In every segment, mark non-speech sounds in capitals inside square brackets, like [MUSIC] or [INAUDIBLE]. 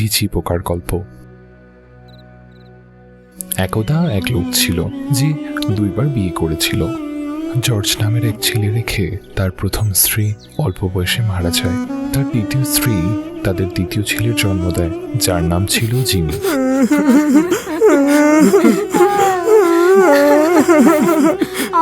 ঝিঝি পোকার গল্প। একদা এক লোক ছিল যে দুইবার বিয়ে করেছিল। জর্জ নামের এক ছেলে রেখে তার প্রথম স্ত্রী অল্প বয়সে মারা যায়। তার দ্বিতীয় স্ত্রী তাদের দ্বিতীয় ছেলের জন্ম দেয়, যার নাম ছিল জিমি।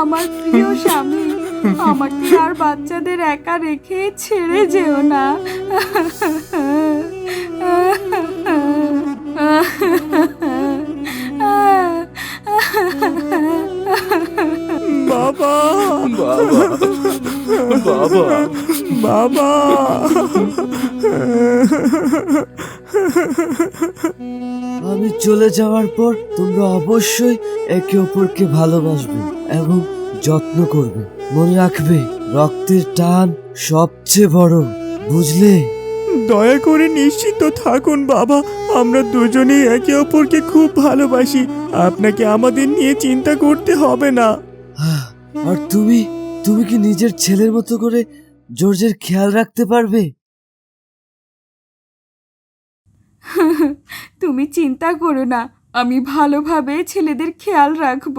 আমার প্রিয় স্বামী আমাকে আর বাচ্চাদের একা রেখে ছেড়ে যেও না। বাবা বাবা বাবা বাবা। আমি চলে যাওয়ার পর তোমরা অবশ্যই একে অপরকে ভালোবাসবে এবং যত্ন করবে। মনে রাখবে রক্তের টান সবচেয়ে বড় বুঝলে? দয়া করে নিশ্চিন্ত থাকুন বাবা। আমরা দুজনেই একে অপরকে খুব ভালোবাসি। আপনাকে আমাদের নিয়ে চিন্তা করতে হবে না। আর তুমি? তুমি কি নিজের ছেলের মতো করে জর্জের খেয়াল রাখতে পারবে? তুমি চিন্তা করো না আমি ভালোভাবে ছেলেদের খেয়াল রাখব।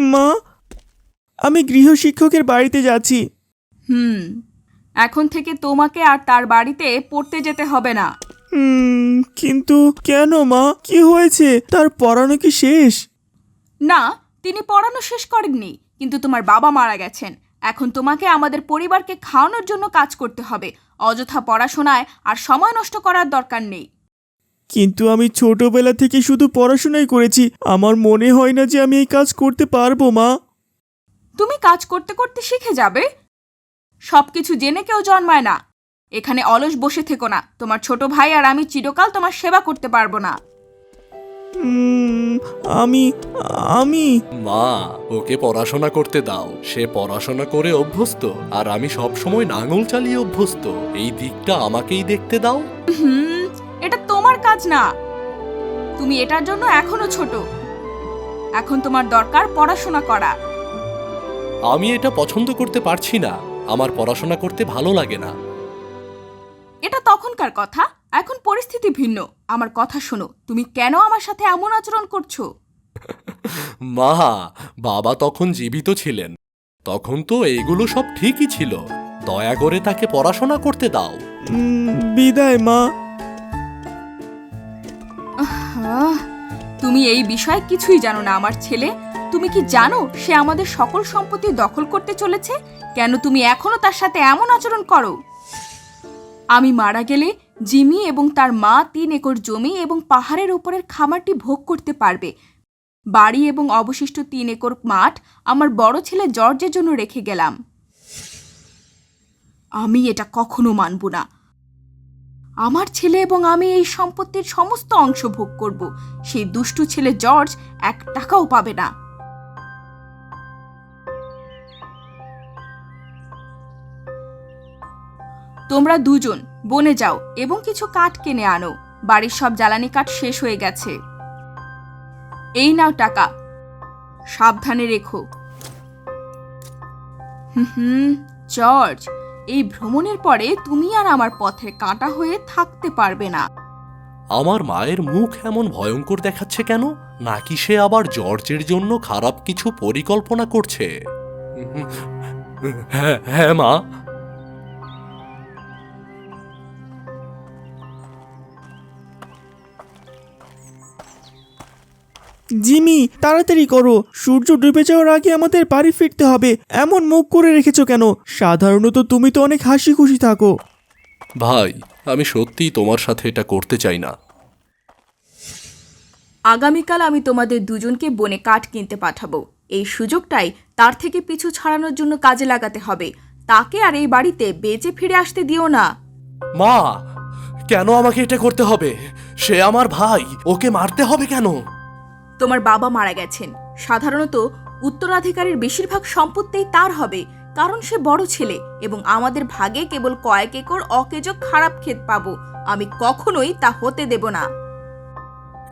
মা আমি গৃহশিক্ষকের বাড়িতে যাচ্ছি। হুম। এখন থেকে তোমাকে আর তার বাড়িতে পড়তে যেতে হবে না। হুম কিন্তু কেন মা? কি হয়েছে? তার পড়ানো কি শেষ? না তিনি পড়ানো শেষ করেননি কিন্তু তোমার বাবা মারা গেছেন। এখন তোমাকে আমাদের পরিবারকে খাওয়ানোর জন্য কাজ করতে হবে। অযথা পড়াশোনায় আর সময় নষ্ট করার দরকার নেই। কিন্তু আমি ছোটবেলা থেকে শুধু পড়াশোনাই করেছি। আমার মনে হয় না যে আমি এই কাজ করতে পারব মা। তুমি কাজ করতে করতে শিখে যাবে? সব কিছু জেনে কেউ জন্মায় না। এখানে অলস বসে থেকো না। তোমার ছোট ভাই আর আমি চিরকাল তোমার সেবা করতে পারব না। আমি আমি। মা ওকে পড়াশোনা করতে দাও। সে পড়াশোনা করে অভ্যস্ত। আর আমি সব সময় নাঙল চালিয়ে অভ্যস্ত। এই দিকটা আমাকেই দেখতে দাও। হুম এটা তোমার কাজ না। তুমি এটার জন্য এখনও ছোট। এখন তোমার দরকার পড়াশোনা করা। আমি এটা পছন্দ করতে পারছি না। আমার পড়াশোনা করতে ভালো লাগে না। এটা তখনকার কথা এখন পরিস্থিতি ভিন্ন। আমার কথা শোনো তুমি কেন আমার সাথে এমন আচরণ করছ? [LAUGHS] মা বাবা তখন জীবিত ছিলেন। তখন তো এগুলো সব ঠিকই ছিল। দয়া করে তাকে পড়াশোনা করতে দাও। বিদায় মা। আহ, তুমি এই বিষয়ে কিছুই জানো না, আমার ছেলে। তুমি কি জানো সে আমাদের সকল সম্পত্তি দখল করতে চলেছে? কেন তুমি এখনও তার সাথে এমন আচরণ করো? আমি মারা গেলে জিমি এবং তার মা তিন একর জমি এবং পাহাড়ের উপরের খামারটি ভোগ করতে পারবে। বাড়ি এবং অবশিষ্ট তিন একর মাঠ আমার বড় ছেলে জর্জের জন্য রেখে গেলাম। আমি এটা কখনো মানব না। আমার ছেলে এবং আমি এই সম্পত্তির সমস্ত অংশ ভোগ করব। সেই দুষ্টু ছেলে জর্জ এক টাকাও পাবে না। তোমরা দুজন বনে যাও এবং কিছু কাঠ কিনে আনো। বাড়ির সব জ্বালানি কাঠ শেষ হয়ে গেছে। এই নাও টাকা। সাবধানে রেখো। হুম জর্জ। এই ভ্রমণের পরে তুমি আর আমার পথের কাঁটা হয়ে থাকতে পারবে না। আমার মায়ের মুখ এমন ভয়ঙ্কর দেখাচ্ছে কেন? নাকি সে আবার জর্জের জন্য খারাপ কিছু পরিকল্পনা করছে? হ্যাঁ হ্যাঁ মা। জিমি তাড়াতাড়ি করো। সূর্য ডুবে যাওয়ার আগে আমাদের বাড়ি ফিরতে হবে। এমন মুখ করে রেখেছো কেন? সাধারণত তুমি তো অনেক হাসি খুশি থাকো। ভাই আমি সত্যিই তোমার সাথে এটা করতে চাই না। আগামীকাল আমি তোমাদের দুজনকে বনে কাঠ কিনতে পাঠাবো। এই সুযোগটাই তার থেকে পিছু ছাড়ানোর জন্য কাজে লাগাতে হবে। তাকে আর এই বাড়িতে বেঁচে ফিরে আসতে দিও না। মা কেন আমাকে এটা করতে হবে? সে আমার ভাই ওকে মারতে হবে কেন? তোমার বাবা মারা গেছেন। সাধারণত উত্তরাধিকারের বেশিরভাগ সম্পত্তিই তার হবে কারণ সে বড় ছেলে এবং আমাদের ভাগে কেবল কয়েক একর অকেজ খারাপ ক্ষেত পাবো। আমি কখনোই তা হতে দেব না।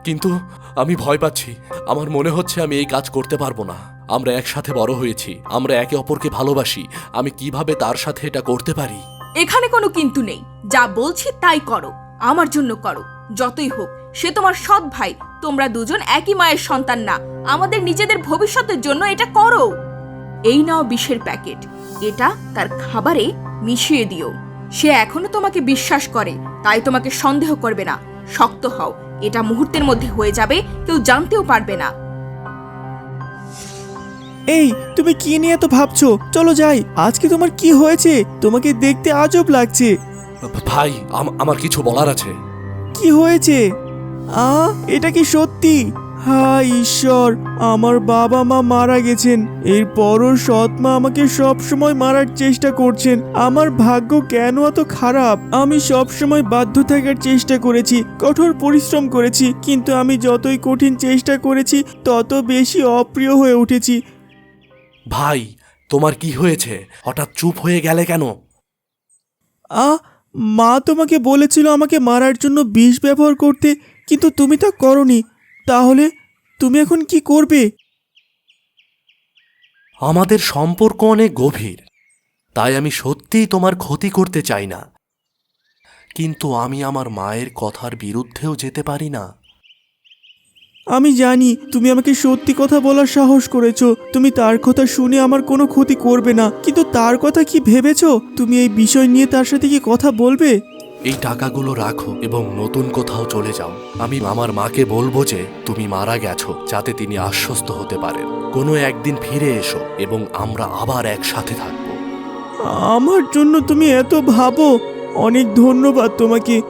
কিন্তু আমি ভয় পাচ্ছি। আমার মনে হচ্ছে আমি এই কাজ করতে পারব না। আমরা একসাথে বড় হয়েছি। আমরা একে অপরকে ভালোবাসি। আমি কীভাবে তার সাথে এটা করতে পারি? এখানে কোনো কিন্তু নেই। যা বলছি তাই করো। আমার জন্য করো। যতই হোক সে তোমার সৎ ভাই। তোমরা দুজন একই মায়ের সন্তান না। আমাদের নিজেদের ভবিষ্যতের জন্য এটা করো। এই নাও বিষের প্যাকেট। এটা তার খাবারে মিশিয়ে দিও। সে এখনও তোমাকে বিশ্বাস করে তাই তোমাকে সন্দেহ করবে না। শক্ত হও। এটা মুহূর্তের মধ্যে হয়ে যাবে কেউ জানতেও পারবে না। এই তুমি কি নিয়ে এত ভাবছ? চলো যাই। আজকে তোমার কি হয়েছে? তোমাকে দেখতে আজব লাগছে। ভাই আম- আমার কিছু বলার আছে। কি হয়েছে? আ এটা কি সত্যি? হায় ঈশ্বর আমার বাবা মা মারা গেছেন। এরপরও সৎ মা আমাকে সব সময় মারার চেষ্টা করছেন। আমার ভাগ্য কেন এত খারাপ? আমি সব সময় বাধ্য থাকার চেষ্টা করেছি কঠোর পরিশ্রম করেছি কিন্তু আমি যতই কঠিন চেষ্টা করেছি তত বেশি অপ্রিয় হয়ে উঠেছি। ভাই তোমার কি হয়েছে? হঠাৎ চুপ হয়ে গেলে কেন? আ মা তোমাকে বলেছিল আমাকে মারার জন্য বিষ ব্যবহার করতে। কিন্তু তুমি তা করনি তাহলে তুমি এখন কি করবে? আমাদের সম্পর্ক অনেক গভীর তাই আমি সত্যিই তোমার ক্ষতি করতে চাই না। কিন্তু আমি আমার মায়ের কথার বিরুদ্ধেও যেতে পারি না। আমি জানি তুমি আমাকে সত্যি কথা বলার সাহস করেছ তুমি তার কথা শুনে আমার কোনো ক্ষতি করবে না কিন্তু তার কথা কি ভেবেছো? তুমি এই বিষয় নিয়ে তার সাথে কি কথা বলবে? এই টাকাগুলো রাখো এবং নতুন কোথাও চলে যাও। আমি আমার মাকে বলব যে তুমি মারা গেছো যাতে তিনি আশ্বস্ত হতে পারেন। কোনো একদিন ফিরে এসো এবং আমরা আবার একসাথে থাকব। আমার জন্য তুমি এত ভাবো অনেক ধন্যবাদ তোমাকে।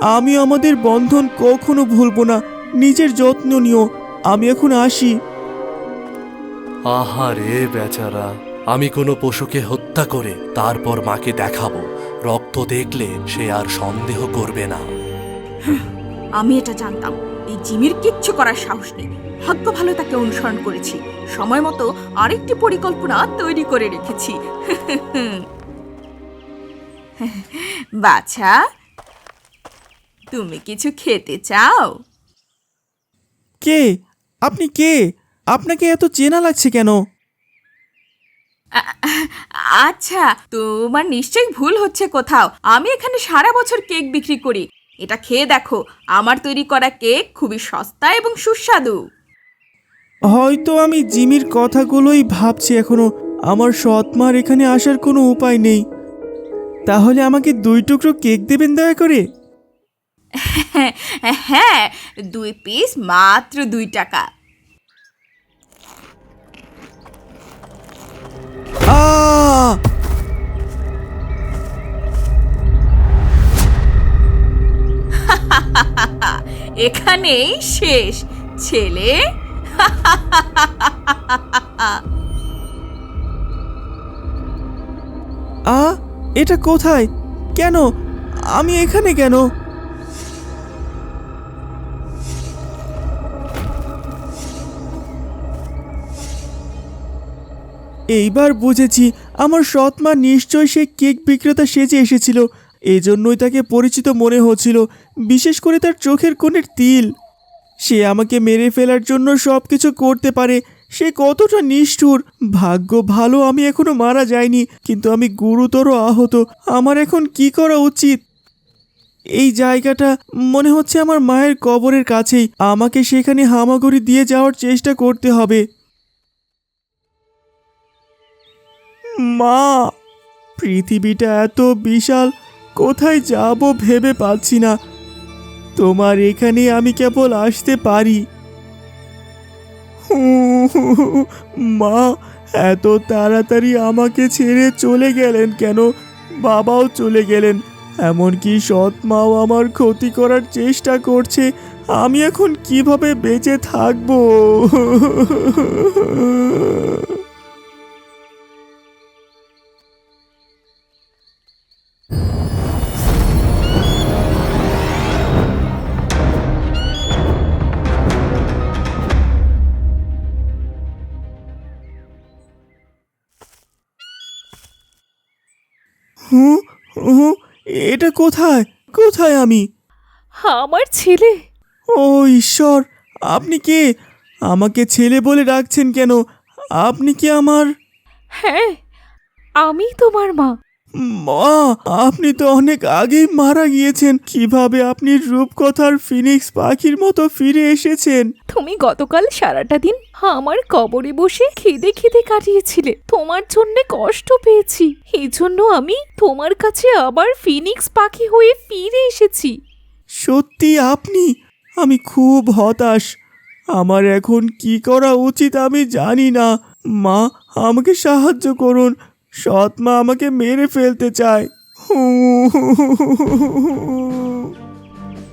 আমি আমাদের বন্ধন কখনো ভুলবো না নিজের যত্ন নিও। আমি এখন আসি। আহারে বেচারা আমি কোনো পশুকে হত্যা করে তারপর মাকে দেখাবো। রক্ত দেখলে সে আর সন্দেহ করবে না। [LAUGHS] আমি এটা জানতাম। এই জিমির কিচ্ছু করার সাহস নেই। ভাগ্য ভালো তাকে অনুসরণ করেছি। সময় মতো আরেকটি পরিকল্পনা তৈরি করে রেখেছি। [LAUGHS] বাছা তুমি কিছু খেতে চাও? কে? আপনি কে? আপনাকে এত চেনা লাগছে কেন? আচ্ছা তোমার নিশ্চয়ই ভুল হচ্ছে কোথাও। আমি এখানে সারা বছর কেক বিক্রি করি। এটা খেয়ে দেখো আমার তৈরি করা কেক খুবই সস্তা এবং সুস্বাদু। হয়তো আমি জিমির কথাগুলোই ভাবছি এখনও। আমার সৎমার এখানে আসার কোনো উপায় নেই। তাহলে আমাকে দুই টুকরো কেক দেবেন দয়া করে? হ্যাঁ দুই পিস মাত্র দুই টাকা। [LAUGHS] এখানেই শেষ ছেলে। আ এটা কোথায়? কেন? আমি এখানে কেন? এইবার বুঝেছি, আমার সৎ মা নিশ্চয় সে কেক বিক্রেতা সেজে এসেছিল। এজন্যই তাকে পরিচিত মনে হচ্ছিল, বিশেষ করে তার চোখের কোণের তিল। সে আমাকে মেরে ফেলার জন্য সব কিছু করতে পারে, সে কতটা নিষ্ঠুর। ভাগ্য ভালো, আমি এখনও মারা যাইনি, কিন্তু আমি গুরুতর আহত, আমার এখন কি করা উচিত? এই জায়গাটা মনে হচ্ছে আমার মায়ের কবরের কাছেই, আমাকে সেখানে হামাগুড়ি দিয়ে যাওয়ার চেষ্টা করতে হবে। মা, পৃথিবীটা এত বিশাল, কোথায় যাব ভেবে পাচ্ছি না। তোমার এখানে আমি কেবল আসতে পারি। মা, এত তাড়াতাড়ি আমাকে ছেড়ে চলে গেলেন কেন? বাবাও চলে গেলেন। এমনকি সৎ মাও আমার ক্ষতি করার চেষ্টা করছে। আমি এখন কীভাবে বেঁচে থাকব? হুঁ হুঁ এটা কোথায়? কোথায় আমি? আমার ছেলে। ও ঈশ্বর আপনি কে? আমাকে ছেলে বলে ডাকছেন কেন? আপনি কি আমার? হ্যাঁ আমি তোমার মা। মা আপনি তো অনেক আগেই মারা গিয়েছেন। কীভাবে আপনি রূপকথার ফিনিক্স পাখির মতো ফিরে এসেছেন? তুমি গতকাল সারাটা দিন আমার কবরে বসে খেদে খেদে কাটিয়েছিলে। তোমার জন্য কষ্ট পেয়েছি। এই জন্য আমি তোমার কাছে আবার ফিনিক্স পাখি হয়ে ফিরে এসেছি। সত্যি আপনি? আমি খুব হতাশ। আমার এখন কি করা উচিত আমি জানি না। মা আমাকে সাহায্য করুন। সৎ মা আমাকে মেরে ফেলতে চায়।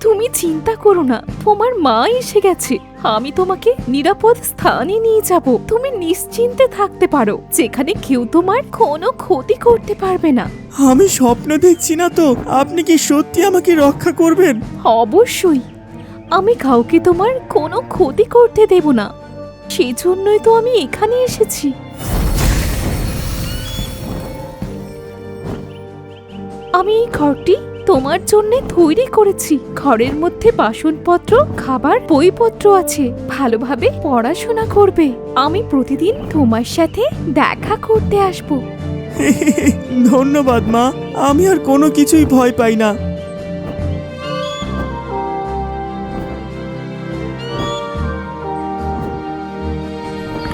তুমি চিন্তা করো না তোমার মা এসে গেছে। আমি তোমাকে নিরাপদ স্থানে নিয়ে যাব। তুমি নিশ্চিন্তে থাকতে পারো যেখানে কেউ তোমার কোনো ক্ষতি করতে পারবে না। আমি স্বপ্ন দেখছি না তো আপনি কি সত্যি আমাকে রক্ষা করবেন? অবশ্যই আমি কাউকে তোমার কোনো ক্ষতি করতে দেব না। সেই জন্যই তো আমি এখানে এসেছি। আমি এই ঘরটি তোমার জন্য তৈরি করেছি। ঘরের মধ্যে বাসনপত্র খাবার বইপত্র আছে। ভালোভাবে পড়াশোনা করবে। আমি প্রতিদিন তোমার সাথে দেখা করতে আসব। [LAUGHS] ধন্যবাদ মা। আমি আর কোনো কিছুই ভয় পাই না।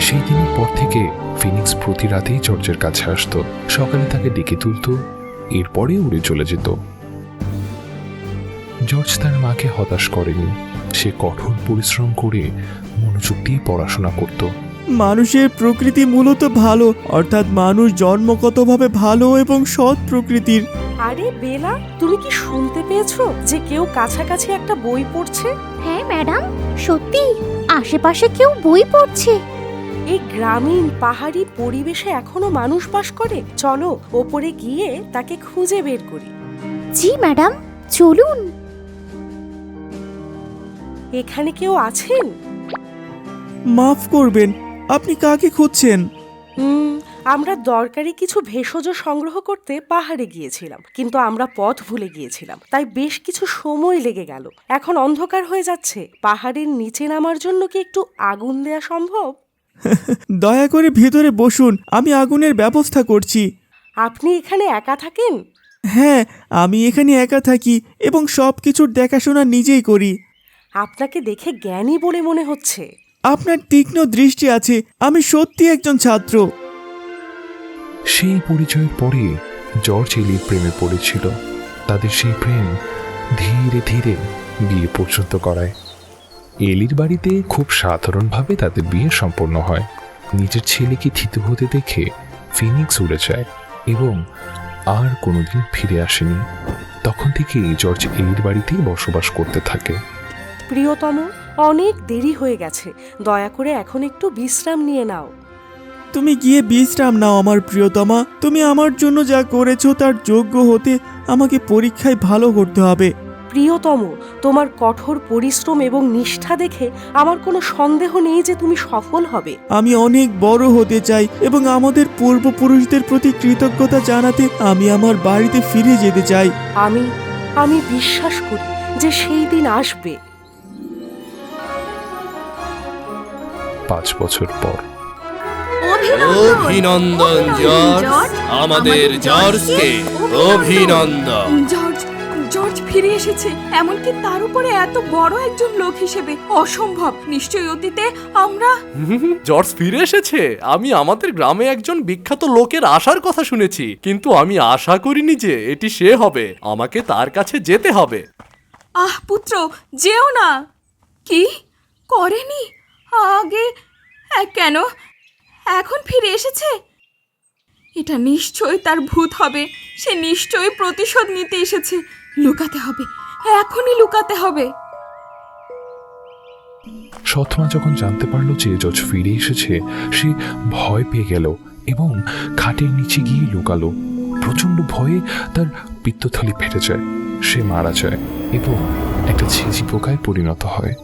সেই দিনের পর থেকে ফিনিক্স প্রতি রাতেই জর্জের কাছে আসতো। সকালে তাকে ডেকে তুলতো এরপরে উড়ে চলে যেত। জর্জ তার মাকে হতাশ করেনি। সে কঠোর পরিশ্রম করে মনোযোগ দিয়ে পড়াশোনা করত। মানুষের প্রকৃতি মূলত ভালো অর্থাৎ মানুষ জন্মগতভাবে ভালো এবং সৎ প্রকৃতির। আরে বেলা তুমি কি শুনতে পেয়েছ যে কেউ কাছাকাছি একটা বই পড়ছে? হ্যাঁ ম্যাডাম সত্যি আশেপাশে কেউ বই পড়ছে। এই গ্রামীণ পাহাড়ি পরিবেশে এখনও মানুষ বাস করে? চলো ওপরে গিয়ে তাকে খুঁজে বের করি। জি ম্যাডাম চলুন। এখানে কেউ আছেন? মাফ করবেন আপনি কাকে খুঁজছেন? আমরা দরকারি কিছু ভেষজ সংগ্রহ করতে পাহাড়ে গিয়েছিলাম কিন্তু আমরা পথ ভুলে গিয়েছিলাম তাই বেশ কিছু সময় লেগে গেল। এখন অন্ধকার হয়ে যাচ্ছে। পাহাড়ের নিচে নামার জন্য কি একটু আগুন দেয়া সম্ভব? [LAUGHS] দয়া করে ভেতরে বসুন আমি আগুনের ব্যবস্থা করছি। আপনি এখানে একা থাকেন? হ্যাঁ আমি এখানে একা থাকি এবং সব কিছুর দেখাশোনা নিজেই করি। আপনাকে দেখে জ্ঞানী বলে মনে হচ্ছে। আপনার তীক্ষ্ণ দৃষ্টি আছে আমি সত্যি একজন ছাত্র। সেই পরিচয়ের পরে জর্জ এলির প্রেমে পড়েছিল। তাদের সেই প্রেম ধীরে ধীরে বিয়ে পর্যন্ত করায় এলির বাড়িতে খুব সাধারণভাবে তাদের বিয়ে সম্পন্ন হয়। নিজের ছেলেকে থিত হতে দেখে ফিনিক্স উড়ে যায় এবং আর কোনোদিন ফিরে আসেনি। তখন থেকে জর্জ এলির বাড়িতেই বসবাস করতে থাকে। প্রিয়তম অনেক দেরি হয়ে গেছে। দয়া করে এখন একটু বিশ্রাম নিয়ে নাও। তুমি গিয়ে বিশ্রাম নাও আমার প্রিয়তমা। তুমি আমার জন্য যা করেছ তার যোগ্য হতে আমাকে পরীক্ষায় ভালো করতে হবে। প্রিয়তম তোমার কঠোর পরিশ্রম এবং নিষ্ঠা দেখে আমার কোনো সন্দেহ নেই যে তুমি সফল হবে। আমি অনেক বড় হতে চাই এবং আমাদের পূর্বপুরুষদের প্রতি কৃতজ্ঞতা জানাতে আমি আমার বাড়িতে ফিরে যেতে চাই। আমি আমি বিশ্বাস করি যে সেই দিন আসবে। পাঁচ বছর পর। অভিনন্দন জর্জ। আমাদের জর্জকে অভিনন্দন জর্জ। জর্জ ফিরে এসেছে এমনকি তার উপরে এত বড় একজন লোক হিসেবে অসম্ভব। নিশ্চয়ই অতীতে আমরা জর্জ ফিরে এসেছে? আমি আমাদের গ্রামে একজন বিখ্যাত লোকের আসার কথা শুনেছি কিন্তু আমি আশা করিনি যে এটি সে হবে। আমাকে তার কাছে যেতে হবে। আহ পুত্র যেও না। কি? করেনি? আগে কেন? এখন ফিরে এসেছে? এটা নিশ্চয়ই তার ভূত হবে। সে নিশ্চয়ই প্রতিশোধ নিতে এসেছে। লুকাতে হবে। এখনই লুকাতে হবে। সৎমা যখন জানতে পারল যে জজ ফিরে এসেছে, সে ভয় পেয়ে গেল এবং খাটের নিচে গিয়ে লুকালো। প্রচণ্ড ভয়ে তার পিত্তথলি ফেটে যায়। সে মারা যায় এবং একটা ঝিঝি পোকায় পরিণত হয়।